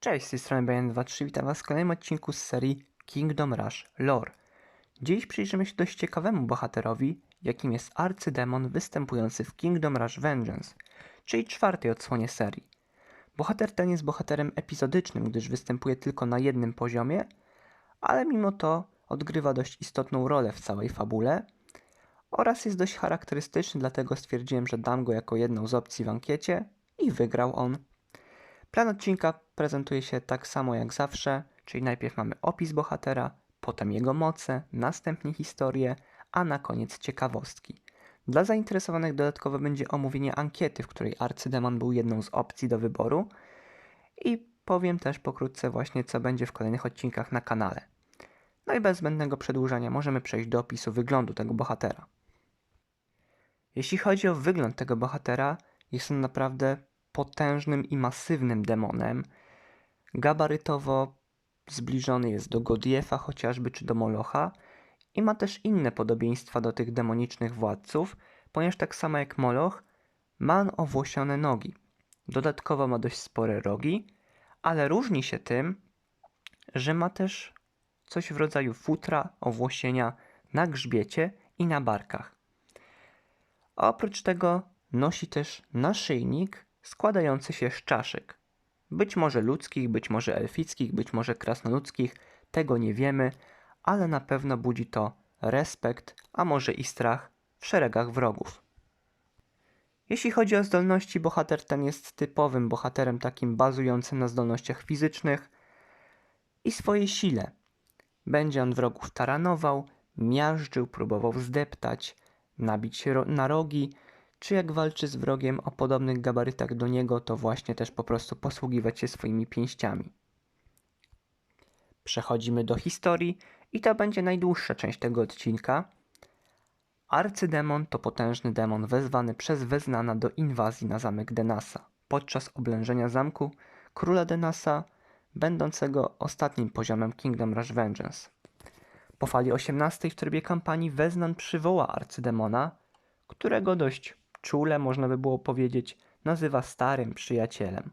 Cześć, z tej strony Bajan23, witam was w kolejnym odcinku z serii Kingdom Rush Lore. Dziś przyjrzymy się dość ciekawemu bohaterowi, jakim jest arcydemon występujący w Kingdom Rush Vengeance, czyli czwartej odsłonie serii. Bohater ten jest bohaterem epizodycznym, gdyż występuje tylko na jednym poziomie, ale mimo to odgrywa dość istotną rolę w całej fabule oraz jest dość charakterystyczny, dlatego stwierdziłem, że dam go jako jedną z opcji w ankiecie i wygrał on. Plan odcinka prezentuje się tak samo jak zawsze, czyli najpierw mamy opis bohatera, potem jego moce, następnie historię, a na koniec ciekawostki. Dla zainteresowanych dodatkowo będzie omówienie ankiety, w której arcydemon był jedną z opcji do wyboru i powiem też pokrótce właśnie co będzie w kolejnych odcinkach na kanale. No i bez zbędnego przedłużania możemy przejść do opisu wyglądu tego bohatera. Jeśli chodzi o wygląd tego bohatera, jest on naprawdę potężnym i masywnym demonem. Gabarytowo zbliżony jest do Godiefa chociażby czy do Molocha i ma też inne podobieństwa do tych demonicznych władców, ponieważ tak samo jak Moloch ma on owłosione nogi. Dodatkowo ma dość spore rogi, ale różni się tym, że ma też coś w rodzaju futra, owłosienia na grzbiecie i na barkach. Oprócz tego nosi też naszyjnik składający się z czaszek. Być może ludzkich, być może elfickich, być może krasnoludzkich, tego nie wiemy, ale na pewno budzi to respekt, a może i strach w szeregach wrogów. Jeśli chodzi o zdolności, bohater ten jest typowym bohaterem takim bazującym na zdolnościach fizycznych i swojej sile. Będzie on wrogów taranował, miażdżył, próbował zdeptać, nabić na rogi, czy jak walczy z wrogiem o podobnych gabarytach do niego, to właśnie też po prostu posługiwać się swoimi pięściami. Przechodzimy do historii i to będzie najdłuższa część tego odcinka. Arcydemon to potężny demon wezwany przez Weznana do inwazji na zamek Denasa podczas oblężenia zamku króla Denasa, będącego ostatnim poziomem Kingdom Rush Vengeance. Po fali 18 w trybie kampanii Weznan przywoła arcydemona, którego dość czule, można by było powiedzieć, nazywa starym przyjacielem.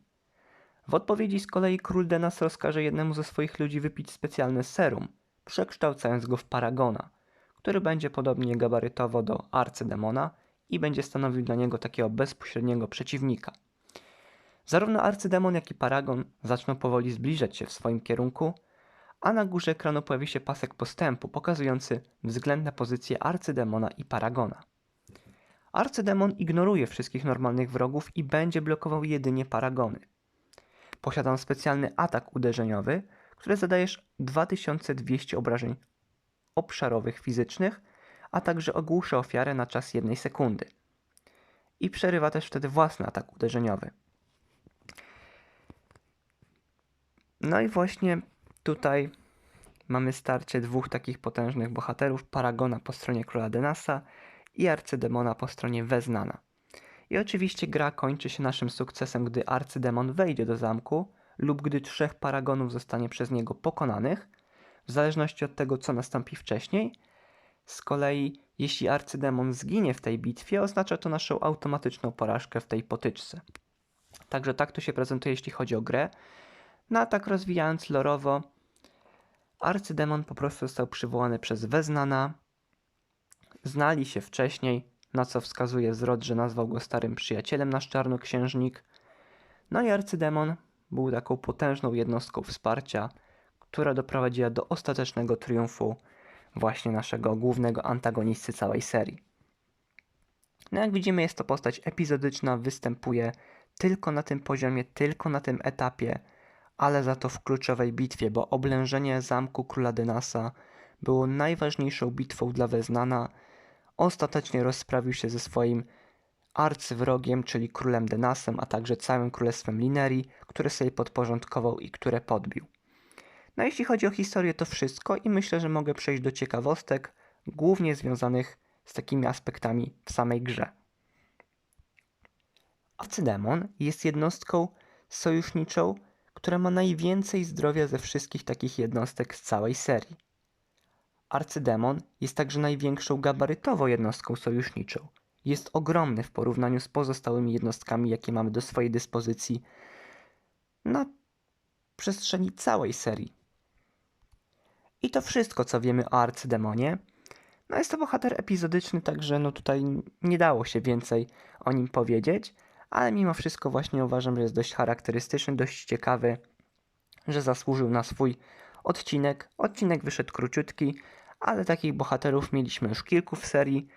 W odpowiedzi z kolei król Denas rozkaże jednemu ze swoich ludzi wypić specjalne serum, przekształcając go w paragona, który będzie podobnie gabarytowo do arcydemona i będzie stanowił dla niego takiego bezpośredniego przeciwnika. Zarówno arcydemon, jak i paragon zaczną powoli zbliżać się w swoim kierunku, a na górze ekranu pojawi się pasek postępu pokazujący względne pozycje arcydemona i paragona. Arcydemon ignoruje wszystkich normalnych wrogów i będzie blokował jedynie paragony. Posiadam specjalny atak uderzeniowy, który zadajesz 2200 obrażeń obszarowych fizycznych, a także ogłusza ofiarę na czas jednej sekundy. I przerywa też wtedy własny atak uderzeniowy. No i właśnie tutaj mamy starcie dwóch takich potężnych bohaterów, Paragona po stronie króla Denasa i arcydemona po stronie Weznana. I oczywiście gra kończy się naszym sukcesem, gdy arcydemon wejdzie do zamku lub gdy trzech paragonów zostanie przez niego pokonanych, w zależności od tego, co nastąpi wcześniej. Z kolei, jeśli arcydemon zginie w tej bitwie, oznacza to naszą automatyczną porażkę w tej potyczce. Także tak to się prezentuje, jeśli chodzi o grę. No a tak rozwijając lorowo, arcydemon po prostu został przywołany przez Weznana, Znali się wcześniej, na co wskazuje zwrot, że nazwał go starym przyjacielem nasz czarnoksiężnik. No i arcydemon był taką potężną jednostką wsparcia, która doprowadziła do ostatecznego triumfu właśnie naszego głównego antagonisty całej serii. No jak widzimy jest to postać epizodyczna, występuje tylko na tym poziomie, tylko na tym etapie, ale za to w kluczowej bitwie, bo oblężenie zamku króla Dynasa było najważniejszą bitwą dla Weznana, ostatecznie rozprawił się ze swoim arcywrogiem, czyli królem Denasem, a także całym królestwem Linerii, które sobie podporządkował i które podbił. No jeśli chodzi o historię to wszystko i myślę, że mogę przejść do ciekawostek, głównie związanych z takimi aspektami w samej grze. Arcydemon jest jednostką sojuszniczą, która ma najwięcej zdrowia ze wszystkich takich jednostek z całej serii. Arcydemon jest także największą gabarytowo jednostką sojuszniczą. Jest ogromny w porównaniu z pozostałymi jednostkami, jakie mamy do swojej dyspozycji na przestrzeni całej serii. I to wszystko, co wiemy o arcydemonie. No jest to bohater epizodyczny, także no tutaj nie dało się więcej o nim powiedzieć, ale mimo wszystko właśnie uważam, że jest dość charakterystyczny, dość ciekawy, że zasłużył na swój odcinek. Odcinek wyszedł króciutki, ale takich bohaterów mieliśmy już kilku w serii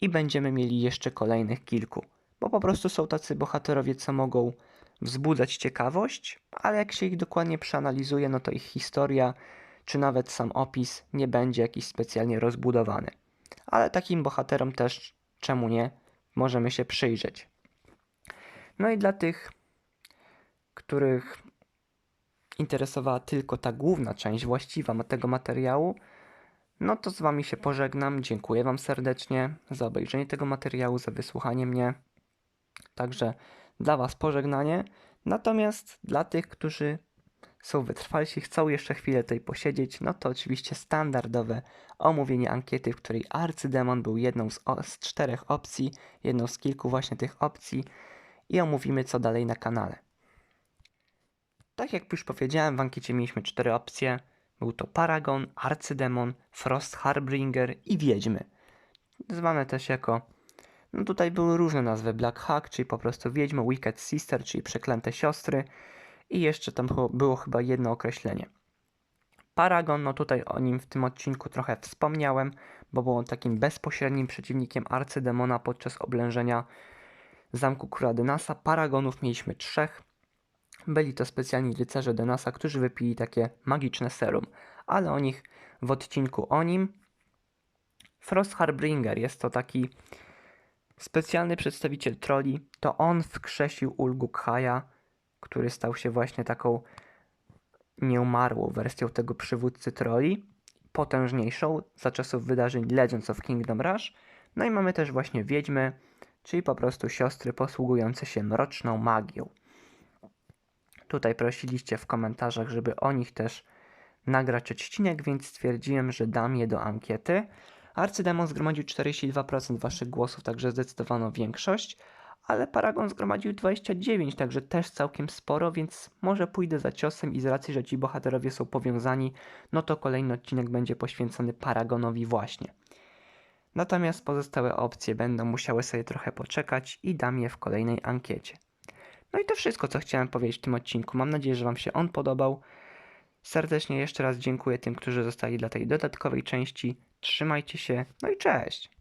i będziemy mieli jeszcze kolejnych kilku, bo po prostu są tacy bohaterowie, co mogą wzbudzać ciekawość, ale jak się ich dokładnie przeanalizuje, no to ich historia czy nawet sam opis nie będzie jakiś specjalnie rozbudowany. Ale takim bohaterom też, czemu nie, możemy się przyjrzeć. No i dla tych, których interesowała tylko ta główna część właściwa tego materiału, no to z Wami się pożegnam. Dziękuję Wam serdecznie za obejrzenie tego materiału, za wysłuchanie mnie. Także dla Was pożegnanie. Natomiast dla tych, którzy są wytrwalsi, chcą jeszcze chwilę tutaj posiedzieć, no to oczywiście standardowe omówienie ankiety, w której arcydemon był jedną z, z czterech opcji, jedną z kilku właśnie tych opcji i omówimy co dalej na kanale. Tak jak już powiedziałem, w ankiecie mieliśmy cztery opcje. Był to Paragon, Arcydemon, Frost Harbringer i Wiedźmy. Zwane też jako... No tutaj były różne nazwy. Black Hack, czyli po prostu Wiedźmy, Wicked Sister, czyli Przeklęte Siostry i jeszcze tam było, chyba jedno określenie. Paragon, no tutaj o nim w tym odcinku trochę wspomniałem, bo był on takim bezpośrednim przeciwnikiem arcydemona podczas oblężenia zamku króla Denasa. Paragonów mieliśmy trzech. Byli to specjalni rycerze Denasa, którzy wypili takie magiczne serum, ale o nich w odcinku o nim. Frost Harbringer jest to taki specjalny przedstawiciel troli. To on wskrzesił Ulgu Khaja, który stał się właśnie taką nieumarłą wersją tego przywódcy troli, potężniejszą za czasów wydarzeń Legends of Kingdom Rush. No i mamy też właśnie wiedźmy, czyli po prostu siostry posługujące się mroczną magią. Tutaj prosiliście w komentarzach, żeby o nich też nagrać odcinek, więc stwierdziłem, że dam je do ankiety. Arcydemon zgromadził 42% waszych głosów, także zdecydowaną większość, ale Paragon zgromadził 29, także też całkiem sporo, więc może pójdę za ciosem i z racji, że ci bohaterowie są powiązani, no to kolejny odcinek będzie poświęcony Paragonowi właśnie. Natomiast pozostałe opcje będą musiały sobie trochę poczekać i dam je w kolejnej ankiecie. No i to wszystko, co chciałem powiedzieć w tym odcinku. Mam nadzieję, że Wam się on podobał. Serdecznie jeszcze raz dziękuję tym, którzy zostali dla tej dodatkowej części. Trzymajcie się, no i cześć!